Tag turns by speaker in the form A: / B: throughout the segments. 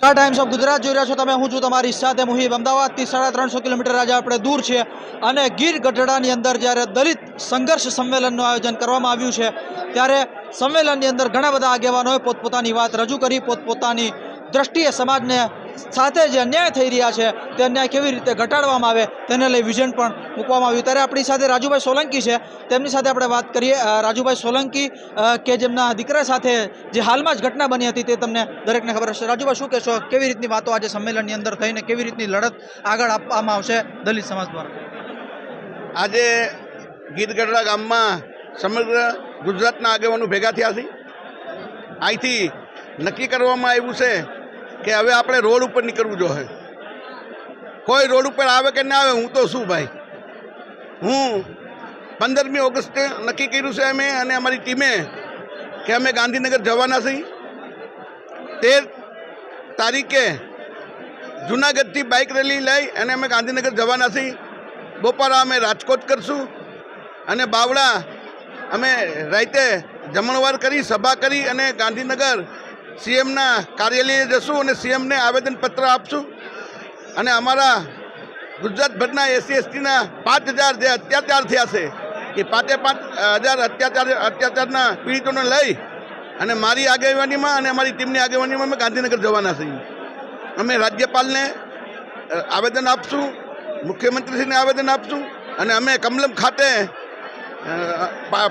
A: આ times of Gujarat જોઈ રહ્યા છો તમે. હું છું તમારી સાથે મુહિબ. અમદાવાદથી સાડા ત્રણસો કિલોમીટર આજે આપણે દૂર છે અને ગીર ગઢડાની અંદર જ્યારે દલિત સંઘર્ષ સંમેલનનું આયોજન કરવામાં આવ્યું છે, ત્યારે સંમેલનની અંદર ઘણા બધા આગેવાનોએ પોતપોતાની વાત રજૂ કરી, પોતપોતાની દ્રષ્ટિએ સમાજને સાથે જે અન્યાય થઈ રહ્યા છે, તે અન્યાય કેવી રીતે ઘટાડવામાં આવે, તેને લઈ વિઝન પણ મૂકવામાં આવ્યું. ત્યારે આપણી સાથે રાજુભાઈ સોલંકી છે. તેમની સાથે આપણે વાત કરીએ. રાજુભાઈ સોલંકી કે જેમના દીકરા સાથે જે હાલમાં જ ઘટના બની હતી તે તમને દરેકને ખબર હશે. રાજુભાઈ, શું કહેશો? કેવી રીતની વાતો આજે સંમેલનની અંદર થઈને, કેવી રીતની લડત આગળ આપવામાં આવશે દલિત સમાજ દ્વારા?
B: આજે ગીતગઢડા ગામમાં સમગ્ર ગુજરાતના આગેવાનો ભેગા થયા છે. અહીંથી નક્કી કરવામાં આવ્યું છે કે હવે આપણે રોડ ઉપર નીકળવું જોઈએ. કોઈ રોડ ઉપર આવે કે ના આવે, હું તો શું ભાઈ? હું પંદરમી ઓગસ્ટે નક્કી કર્યું છે અમે અને અમારી ટીમે કે અમે ગાંધીનગર જવાના છીએ. તેર તારીખે જુનાગઢથી બાઇક રેલી લઈ અને અમે ગાંધીનગર જવાના છીએ. બપોરા અમે રાજકોટ કરશું અને બાવળા અમે રાતે જમણવાર કરી, સભા કરી અને ગાંધીનગર સીએમના કાર્યાલયે જશું અને સીએમને આવેદનપત્ર આપશું. અને અમારા ગુજરાતભરના એસસી એસટીના પાંચ હજાર જે અત્યાચાર થયા છે, એ પાંચે પાંચ હજાર અત્યાચાર, અત્યાચારના પીડિતોને લઈ અને મારી આગેવાનીમાં અને અમારી ટીમની આગેવાનીમાં અમે ગાંધીનગર જવાના છીએ. અમે રાજ્યપાલને આવેદન આપશું, મુખ્યમંત્રીશ્રીને આવેદન આપશું અને અમે કમલમ ખાતે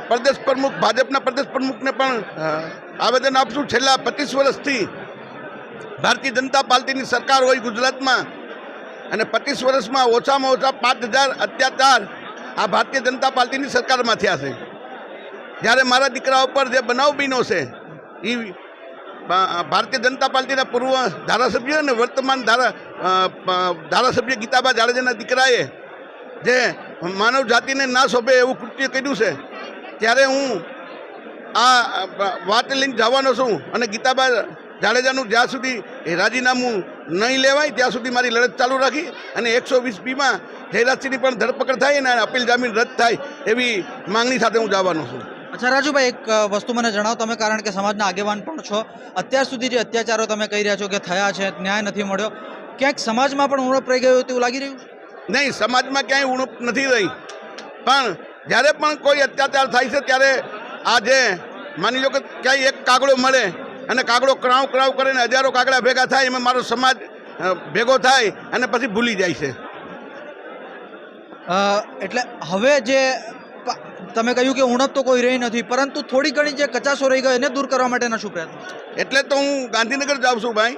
B: પ્રદેશ પ્રમુખ, ભાજપના પ્રદેશ પ્રમુખને પણ આવેદન આપશું છેલ્લા પચીસ વર્ષથી ભારતીય જનતા પાર્ટીની સરકાર હોય ગુજરાતમાં અને પચીસ વર્ષમાં ઓછામાં ઓછા પાંચ હજાર અત્યાચાર આ ભારતીય જનતા પાર્ટીની સરકારમાં થયા છે. જ્યારે મારા દીકરા ઉપર જે બનાવ બીનો છે એ ભારતીય જનતા પાર્ટીના પૂર્વ ધારાસભ્ય અને વર્તમાન ધારા ધારાસભ્ય ગીતાબા જાડેજાના દીકરાએ જે માનવ જાતિને ના શોભે એવું કૃત્ય કર્યું છે, ત્યારે હું આ વાત લઈને જવાનો છું અને ગીતાબા જાડેજાનું જ્યાં સુધી રાજીનામું નહીં લેવાય ત્યાં સુધી મારી લડત ચાલુ રાખી અને એકસો વીસ બીમાં જયરાજસિંહની પણ ધરપકડ થાય અને અપીલ જામીન રદ થાય એવી માંગણી સાથે હું જવાનો છું.
A: અચ્છા રાજુભાઈ એક વસ્તુ મને જણાવો તમે કારણ કે સમાજના આગેવાન પણ છો. અત્યાર સુધી જે અત્યાચારો તમે કહી રહ્યા છો કે થયા છે ન્યાય નથી મળ્યો ક્યાંક સમાજમાં પણ ઉણપ રહી ગયું તેવું લાગી રહ્યું
B: નહીં સમાજમાં ક્યાંય ઉણપ નથી રહી. પણ જ્યારે પણ કોઈ અત્યાચાર થાય છે ત્યારે આ જે માની લો કે ક્યાંય એક કાગડો મળે અને કાગડો ક્રાવ ક્રાવ કરીને હજારો કાગડા ભેગા થાય એમાં મારો સમાજ ભેગો થાય અને પછી ભૂલી જાય છે.
A: એટલે હવે જે તમે કહ્યું કે ઉણપ તો કોઈ રહી નથી પરંતુ થોડી ઘણી જે કચાશો રહી ગયો એને દૂર કરવા માટેના શું પ્રયત્ન?
B: એટલે તો હું ગાંધીનગર જાઉં છું ભાઈ.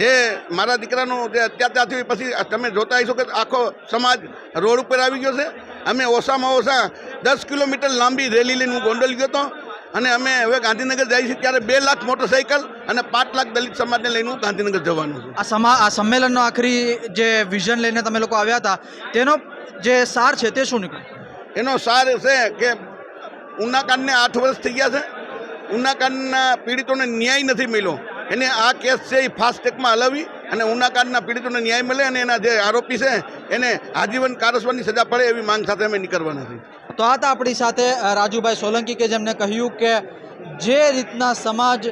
B: જે મારા દીકરાનો જે અત્યાચાર થયો પછી તમે જોતા હશો કે આખો સમાજ રોડ ઉપર આવી ગયો છે. અમે ઓછામાં ઓછા દસ કિલોમીટર લાંબી રેલી લઈને હું ગોંડલ ગયો હતો. અને અમે હવે ગાંધીનગર જઈએ છીએ ત્યારે બે લાખ મોટરસાઇકલ અને પાંચ લાખ દલિત સમાજને લઈને હું ગાંધીનગર જવાનું છું.
A: આ સમા આ સંમેલનનો આખરી જે વિઝન લઈને તમે લોકો આવ્યા હતા તેનો જે સાર છે તે શું નીકળ્યું?
B: એનો સાર છે કે ઉનાકાંડને આઠ વર્ષ થઈ ગયા છે. ઉનાકાંડના પીડિતોને ન્યાય નથી મળ્યો. એને આ કેસ છે એ ફાસ્ટ ટ્રેકમાં હલાવી અને ઉનાકાંડના પીડિતોને ન્યાય મળે અને એના જે આરોપી છે, એને આજીવન કારસવાની સજા પડે એવી માંગ સાથે અમે નીકળવાના છીએ.
A: તો આ હતા આપણી સાથે રાજુભાઈ સોલંકી કે જેમને કહ્યું કે જે રીતના સમાજ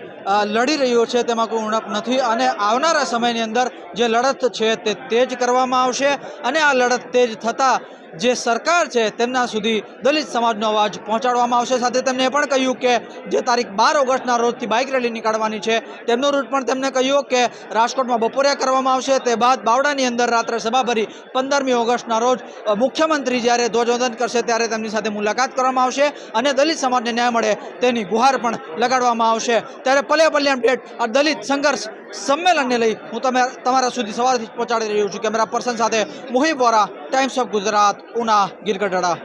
A: લડી રહ્યો છે તેમાં કોઈ ઉણપ નથી અને આવનારા સમયની અંદર જે લડત છે તે તેજ કરવામાં આવશે અને આ લડત તેજ થતાં જે સરકાર છે તેમના સુધી દલિત સમાજનો અવાજ પહોંચાડવામાં આવશે. સાથે તેમને એ પણ કહ્યું કે જે તારીખ બાર ઓગસ્ટના રોજથી બાઇક રેલી નીકાળવાની છે, તેમનો રૂટ પણ તેમને કહ્યું કે રાજકોટમાં બપોરે કરવામાં આવશે. તે બાદ બાવડાની અંદર રાત્રે સભા ભરી પંદરમી ઓગસ્ટના રોજ મુખ્યમંત્રી જ્યારે ધ્વજવંદન કરશે ત્યારે તેમની સાથે મુલાકાત કરવામાં આવશે અને દલિત સમાજને ન્યાય મળે તેની ગુહાર પણ લગાડવામાં આવશે. ત્યારે પલે પલ્લે અપડેટ આ દલિત સંઘર્ષ સંમેલનને લઈ હું તમે તમારા સુધી સવારથી પહોંચાડી રહ્યો છું. કેમેરા પર્સન સાથે મુહિબ વોરા ટાઈમ્સ ઓફ ગુજરાત ઉના ગીરગઢડા.